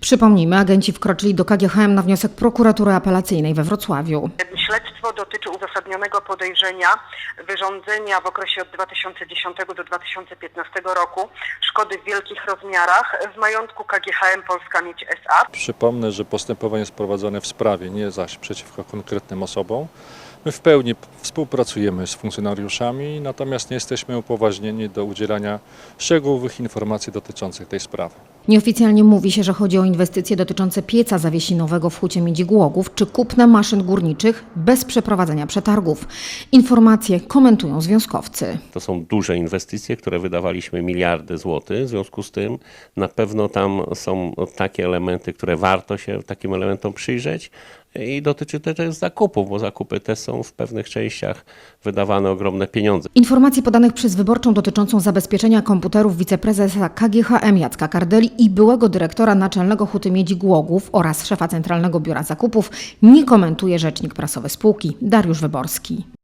Przypomnijmy, agenci wkroczyli do KGHM na wniosek prokuratury apelacyjnej we Wrocławiu. Śledztwo dotyczy uzasadnionego podejrzenia wyrządzenia w okresie od 2010 do 2015 roku szkody w wielkich rozmiarach w majątku KGHM Polska Miedź SA. Przypomnę, że postępowanie jest prowadzone w sprawie, nie zaś przeciwko konkretnym osobom. My w pełni współpracujemy z funkcjonariuszami, natomiast nie jesteśmy upoważnieni do udzielania szczegółowych informacji dotyczących tej sprawy. Nieoficjalnie mówi się, że chodzi o inwestycje dotyczące pieca zawiesinowego w Hucie Miedzi Głogów czy kupna maszyn górniczych bez przeprowadzenia przetargów. Informacje komentują związkowcy. To są duże inwestycje, które wydawaliśmy miliardy złotych. W związku z tym na pewno tam są takie elementy, które warto się takim elementom przyjrzeć. I dotyczy to też zakupów, bo zakupy te są w pewnych częściach wydawane ogromne pieniądze. Informacji podanych przez wyborczą dotyczącą zabezpieczenia komputerów wiceprezesa KGHM Jacka Kardeli i byłego dyrektora naczelnego Huty Miedzi Głogów oraz szefa Centralnego Biura Zakupów nie komentuje rzecznik prasowy spółki Dariusz Wyborski.